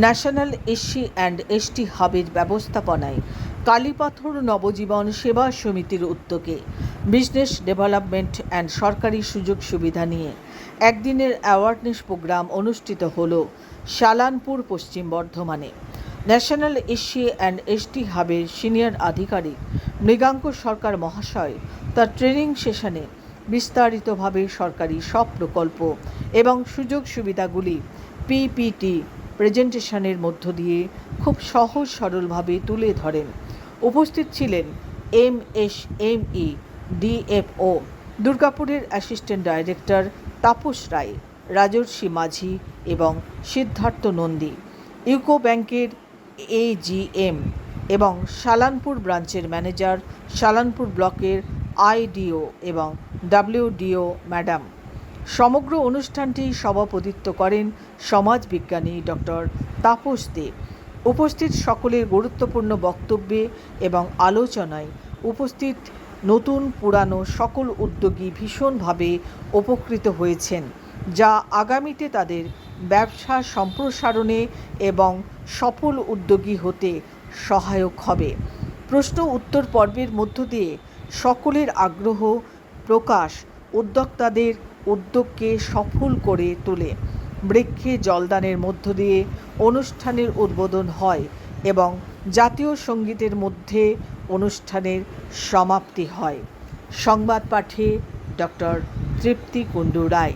National SC and ST হাবের ব্যবস্থাপনায় কালীপাথর নবজীবন সেবা সমিতির উদ্যোগে বিজনেস ডেভেলপমেন্ট অ্যান্ড সরকারি সুযোগ সুবিধা নিয়ে একদিনের অ্যাওয়ারনেস প্রোগ্রাম অনুষ্ঠিত হল শালানপুর, পশ্চিম বর্ধমানে। ন্যাশনাল এসসি অ্যান্ড এসটি হাবের সিনিয়র আধিকারিক মৃগাঙ্ক সরকার মহাশয় তার ট্রেনিং সেশনে বিস্তারিতভাবে সরকারি সব প্রকল্প এবং সুযোগ সুবিধাগুলি পিপিটি প্রেজেন্টেশনের মধ্য দিয়ে খুব সহজ সরলভাবে তুলে ধরেন। উপস্থিত ছিলেন M S M E DFO দুর্গাপুরের অ্যাসিস্ট্যান্ট ডাইরেক্টর তাপস রায়, রাজর্ষি মাঝি এবং সিদ্ধার্থ নন্দী, ইউকো ব্যাংকের এজিএম এবং শালানপুর ব্রাঞ্চের ম্যানেজার শালানপুর ব্লকের আইডিও এবং ডাব্লিউডিও ম্যাডাম। সমগ্র অনুষ্ঠানটি সভাপতিত্ব করেন সমাজবিজ্ঞানী ডক্টর তাপস দেব উপস্থিত সকলের গুরুত্বপূর্ণ বক্তব্যে এবং আলোচনায় উপস্থিত নতুন পুরানো সকল উদ্যোগী ভীষণভাবে উপকৃত হয়েছেন, যা আগামীতে তাদের ব্যবসা সম্প্রসারণে এবং সফল উদ্যোগী হতে সহায়ক হবে। প্রশ্ন উত্তর পর্বের মধ্য দিয়ে সকলের আগ্রহ প্রকাশ উদ্যোক্তাদের উদ্যোগকে সফল করে তোলে। বৃক্ষে জলদানের মধ্য দিয়ে অনুষ্ঠানের উদ্বোধন হয় এবং জাতীয় সঙ্গীতের মধ্যে অনুষ্ঠানের সমাপ্তি হয়। সংবাদ পাঠে ডক্টর তৃপ্তি কুণ্ডু রায়।